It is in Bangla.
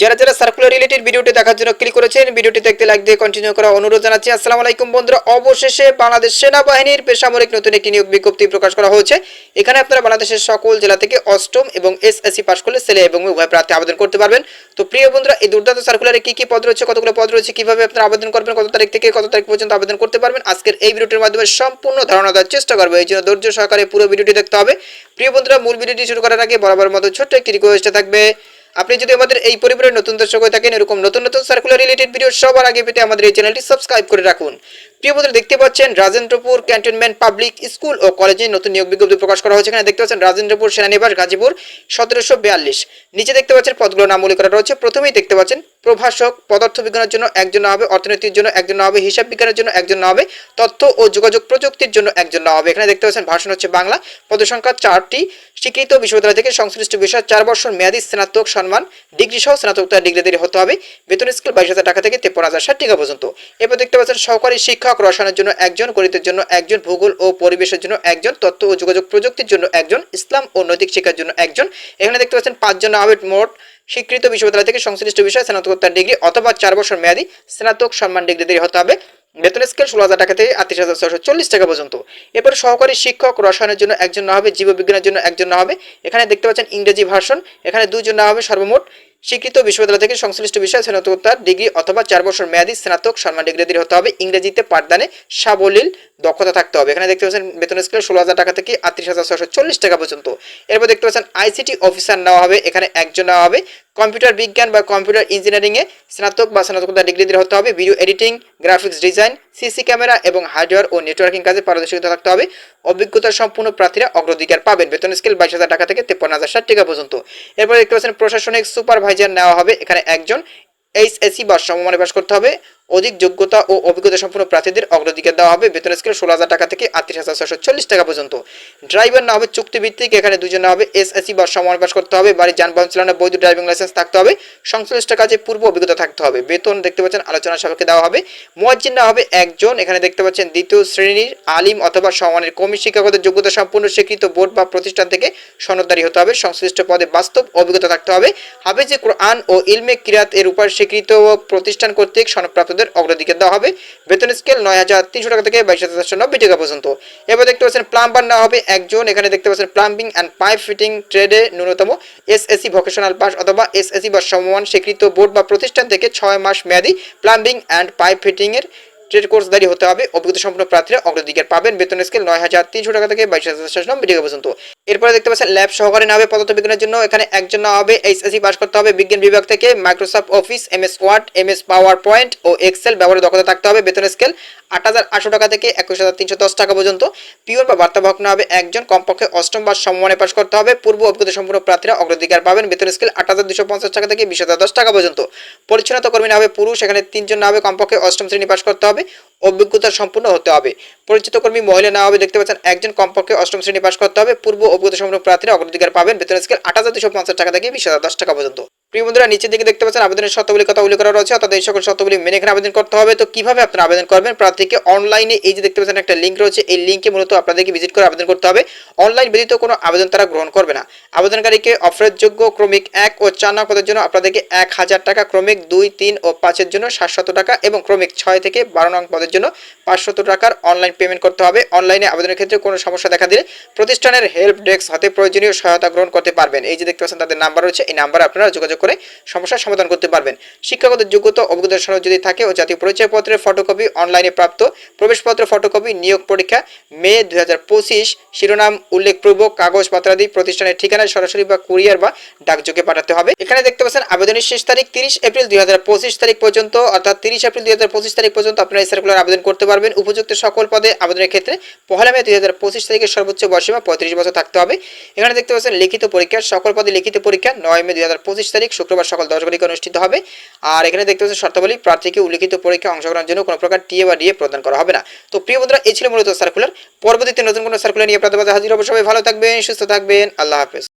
যারা যারা সার্কুলার রিলেটেড ভিডিওটি দেখার জন্য ক্লিক করেছেন, ভিডিওটি দেখতে লাইক দিয়ে কন্টিনিউ করা অনুরোধ জানাচ্ছি। আসসালামু আলাইকুম বন্ধুরা, অবশেষে বাংলাদেশ সেনাবাহিনীর বেসামরিক নতুন একটি নিয়োগ বিজ্ঞপ্তি প্রকাশ করা হয়েছে। এখানে আপনারা বাংলাদেশের সকল জেলা থেকে অষ্টম এবং এসএসসি পাস করলে ছেলে এবং উভয় প্রার্থী আবেদন করতে পারবেন। তো প্রিয় বন্ধুরা, এই দুর্দান্ত সার্কুলারে কি কি পদ রয়েছে, কতগুলো পদ রয়েছে, কীভাবে আপনারা আবেদন করবেন, কত তারিখ থেকে, কত তারিখ পর্যন্ত আবেদন করতে পারবেন, আজকের এই ভিডিওটির মাধ্যমে সম্পূর্ণ ধারণা দেওয়ার চেষ্টা করব। এই জন্য ধৈর্য সহকারে পুরো ভিডিওটি দেখতে হবে। প্রিয় বন্ধুরা, মূল ভিডিওটি শুরু করার আগে বরাবর মতো ছোট্ট একটি রিকোয়েস্ট থাকবে আপনি যদি আমাদের এই পরিবারের নতুন দর্শক হয়ে থাকেন, এরকম নতুন নতুন সার্কুলার রিলেটেড ভিডিও সবার আগে পেতে আমাদের এই চ্যানেলটি সাবস্ক্রাইব করে রাখুন। প্রিয় বন্ধুরা, দেখতে পাচ্ছেন রাজেন্দ্রপুর ক্যান্টনমেন্ট পাবলিক স্কুল ও কলেজে নতুন নিয়োগ বিজ্ঞপ্তি প্রকাশ করা হয়েছে। এখানে দেখতে পাচ্ছেন রাজেন্দ্রপুর সেনানিবাস গাজীপুর সতেরোশো বিয়াল্লিশ। নিচে দেখতে পাচ্ছেন পদগুলোর নাম উল্লেখ করা রয়েছে। প্রথমেই দেখতে পাচ্ছেন প্রভাষক পদার্থ বিজ্ঞানের জন্য একজন হবে, অর্থনীতির জন্য একজন হবে, হিসাব বিজ্ঞানের জন্য একজন হবে, তথ্য ও যোগাযোগ প্রযুক্তির জন্য একজন হবে। এখানে দেখতে পাচ্ছেন ভাষণ হচ্ছে বাংলা। পদসংখ্যা চারটি। স্বীকৃত বিশ্ববিদ্যালয় থেকে সংশ্লিষ্ট বিষয় চার বছর মেয়াদী স্নাতক সম্মান, ডিগ্রি সহ স্নাতকোত্তর ডিগ্রিধারী হতে হবে। বেতন স্কেল বাইশ হাজার টাকা থেকে তেপন হাজার ষাট টাকা পর্যন্ত। এরপর দেখতে পাচ্ছেন সহকারী শিক্ষক রসায়নের জন্য একজন, গণিতের জন্য একজন, ভূগোল ও পরিবেশের জন্য একজন, তথ্য ও যোগাযোগ প্রযুক্তির জন্য একজন, ইসলাম ও নৈতিক শিক্ষার জন্য একজন। এখানে দেখতে পাচ্ছেন পাঁচজন আবেদ মোট স্বীকৃত বিশ্ববিদ্যালয় থেকে সংশ্লিষ্ট বিষয়ে স্নাতকোত্তর ডিগ্রি অথবা চার বছর মেয়াদী স্নাতক সম্মান ডিগ্রিধারী হতে হবে। বেতন স্কেল ষোলো হাজার টাকা থেকে আটত্রিশ হাজার ছশো চল্লিশ টাকা পর্যন্ত। এরপর সহকারী শিক্ষক রসায়নের জন্য একজন না হবে, জীববিজ্ঞানের জন্য একজন না হবে। এখানে দেখতে পাচ্ছেন ইংরেজি ভাষণ এখানে দুজন না হবে সর্বমোট স্বীকৃত বিশ্ববিদ্যালয় থেকে সংশ্লিষ্ট বিষয়ে স্নাতকোত্তর, ডিগ্রি অথবা চার বছর মেয়াদী স্নাতক সম্মান ডিগ্রি হতে হবে। ইংরেজিতে পাঠদানে সাবলীল দক্ষতা থাকতে হবে। এখানে দেখতে পাচ্ছেন বেতন স্কেল ষোলো হাজার টাকা থেকে আটত্রিশ হাজার ছশো চল্লিশ টাকা পর্যন্ত। এরপর দেখতে পাচ্ছেন আইসিটি অফিসার নেওয়া হবে। এখানে একজন নেওয়া হবে। কম্পিউটার বিজ্ঞান বা কম্পিউটার ইঞ্জিনিয়ারিংয়ে স্নাতক বা স্নাতকোত্তর ডিগ্রি দিয়ে হতে হবে video editing graphics design CC camera এবং হার্ডওয়্যার ও নেটওয়ার্কিং কাজে পারদর্শিতা থাকতে হবে। অভিজ্ঞতা সম্পূর্ণ প্রার্থীরা অগ্রাধিকার পাবেন। বেতন স্কেল বাইশ হাজার টাকা থেকে তেপ্পান্ন হাজার ষাট টাকা পর্যন্ত। এরপর দেখতে পাচ্ছেন প্রশাসনিক সুপারভাইজার নেওয়া হবে। এখানে একজন এইচএসি বা সমমানে পাশ করতে হবে। অধিক যোগ্যতা ও অভিজ্ঞতা সম্পন্ন প্রার্থীদের অগ্রাধিকার দেওয়া হবে। বেতন স্কেল ষোলো হাজার টাকা থেকে আটত্রিশ হাজার ছশো চল্লিশ টাকা পর্যন্ত। ড্রাইভার না হবে, চুক্তিভিত্তিক। এখানে দুজন না হবে, এসএসসি বা সমমানে পাশ করতে হবে। বাড়ির যানবাহন চালানোর বৈধ ড্রাইভিং লাইসেন্স থাকতে হবে। সংশ্লিষ্ট কাজে পূর্ব অভিজ্ঞতা থাকতে হবে। বেতন দেখতে পাচ্ছেন, আলোচনা সাপেক্ষে দেওয়া হবে। মুয়াজ্জিন না হবে একজন। এখানে দেখতে পাচ্ছেন, দ্বিতীয় শ্রেণির আলিম অথবা সমানের কমি শিক্ষাগত যোগ্যতা সম্পূর্ণ স্বীকৃত বোর্ড বা প্রতিষ্ঠান থেকে সনদদারি হতে হবে। সংশ্লিষ্ট পদে বাস্তব অভিজ্ঞতা থাকতে হবে। হাফেজে কোরআন ও ইলমে কিরাত এর উপর স্বীকৃত প্রতিষ্ঠান কর্তৃক সনদপ্রাপ্তদের অগ্রাধিকার দেওয়া হবে। বেতন স্কেল নয় হাজার তিনশো টাকা থেকে বাইশ হাজার চারশো নব্বই টাকা পর্যন্ত। এবার দেখতে পাচ্ছেন প্লাম্বার না হবে একজন। এখানে দেখতে পাচ্ছেন প্লাম্বিং অ্যান্ড পাইপ ফিটিং ট্রেডে ন্যূনতম এসএসসি ভোকেশনাল পাস অথবা এসএসসি বা সমমান স্বীকৃত বোর্ড বা প্রতিষ্ঠান থেকে ছয় মাস মেয়াদি প্লাম্বিং অ্যান্ড পাইপ ফিটিংয়ের ট্রেড কোর্স দাঁড়িয়ে হতে হবে। অভিজ্ঞতা সম্পন্ন প্রার্থীরা অগ্রাধিকার পাবেন। বেতন স্কেল নয় হাজার তিনশো টাকা থেকে বাইশ হাজার চারশো নব্বই টাকা পর্যন্ত। এরপরে দেখতে পাচ্ছেন ল্যাব সহকারী না হবে পদার্থ বিজ্ঞানের জন্য এখানে একজন না হবে এইচএসসি পাস করতে হবে, বিজ্ঞান বিভাগ থেকে Microsoft Office M S Word M S power point ও এক্সেল ব্যবহারে দক্ষতা থাকতে হবে, বেতন স্কেল আট হাজার আটশো টাকা থেকে একুশ হাজার তিনশো দশ টাকা পর্যন্ত। পিওর বা বার্তাবাহক না হবে একজন, কমপক্ষে অষ্টম বা সমমানে পাস করতে হবে, পূর্ব অভিজ্ঞতা সম্পূর্ণ প্রার্থীরা অগ্রাধিকার পাবেন, বেতন স্কেল আট হাজার দুশো পঞ্চাশ টাকা থেকে বিশ হাজার দশ টাকা পর্যন্ত। পরিচ্ছন্নতা কর্মী না হবে পুরুষ, এখানে তিনজন না হবে, কমপক্ষে অষ্টম শ্রেণি পাস করতে হবে। অভিজ্ঞতা সম্পূর্ণ হতে হবে। পরিচিত কর্মী, মহিলা না হবে, দেখতে পাচ্ছেন একজন কমপক্ষে অষ্টম শ্রেণি পাস করতে হবে। পূর্ব অভিজ্ঞতা সম্পন্ন প্রার্থীরা অগ্রাধিকার পাবেন। বেতন স্কেল আট হাজার দুশো পঞ্চাশ টাকা থেকে বিশ হাজার দশ টাকা পর্যন্ত। প্রিয় বন্ধুরা, নিচের দিকে দেখতে পাচ্ছেন আবেদনের শর্তাবলী কথা উল্লেখ করা রয়েছে, অর্থাৎ এই সকল শর্তাবলী মেনে এখানে আবেদন করতে হবে। তো কীভাবে আপনারা আবেদন করবেন? প্রার্থীকে অনলাইনে এই যে দেখতে পাচ্ছেন একটা লিঙ্ক রয়েছে, এই লিঙ্কে মূলত আপনাদেরকে ভিজিট করে আবেদন করতে হবে। অনলাইন ব্যতীত কোনো আবেদন তারা গ্রহণ করবে না। আবেদনকারীকে অফারের যোগ্য ক্রমিক এক ও চার নং পদের জন্য আপনাদেরকে এক হাজার টাকা, ক্রমিক দুই, তিন ও পাঁচের জন্য সাতশত টাকা এবং ক্রমিক ছয় থেকে বারো নং পদের জন্য পাঁচশত টাকার অনলাইন পেমেন্ট করতে হবে। অনলাইনে আবেদনের ক্ষেত্রে কোনো সমস্যা দেখা দিলে প্রতিষ্ঠানের হেল্প ডেস্ক হাতে প্রয়োজনীয় সহায়তা গ্রহণ করতে পারবেন। এই যে দেখতে পাচ্ছেন তাদের নাম্বার রয়েছে, এই নাম্বারে আপনারা যোগাযোগ করে সমস্যার সমাধান করতে পারবেন। শিক্ষাগত যোগ্যতা অভিজ্ঞতা সনদ যদি থাকে ও জাতীয় পরিচয়পত্রের ফটোকপি অনলাইনে প্রাপ্ত প্রবেশপত্র ফটোকপি নিয়োগ পরীক্ষা, মে দুই হাজার পঁচিশ, শিরোনাম উল্লেখপূর্বক কাগজপত্রাদি প্রতিষ্ঠানের ঠিকানায় সরাসরি বা কুরিয়ার বা ডাকযোগে পাঠাতে হবে। এখানে দেখতে পাচ্ছেন আবেদনের শেষ তারিখ তিরিশ এপ্রিল দুই হাজার পঁচিশ তারিখ পর্যন্ত, অর্থাৎ তিরিশ এপ্রিল দুই হাজার পঁচিশ তারিখ পর্যন্ত আপনারা এই সার্কুলার আবেদন করতে পারবেন। উপযুক্ত সকল পদে আবেদনের ক্ষেত্রে পহেলা মে দুই হাজার পঁচিশ তারিখের সর্বোচ্চ বয়সীমা পঁয়ত্রিশ বছর থাকতে হবে। এখানে দেখতে পাচ্ছেন লিখিত পরীক্ষা সকল পদে লিখিত পরীক্ষা, নয় মে দুই হাজার পঁচিশ তারিখ শুক্রবার সকাল দশ ঘটিকা অনুষ্ঠিত হবে। আর এখানে দেখতে পাচ্ছেন শর্তাবলী, প্রার্থীকে উল্লিখিত পরীক্ষা অংশগ্রহণের জন্য কোনো প্রকার টিএ বা ডিএ প্রদান করা হবে না। তো প্রিয় বন্ধুরা, এই ছিল মূলত সার্কুলার পরবর্তীতে নতুন কোনো সার্কুলার নিয়ে আপনাদের হাজির হবে। সবাই ভালো থাকবেন, সুস্থ থাকবেন। আল্লাহ হাফেজ।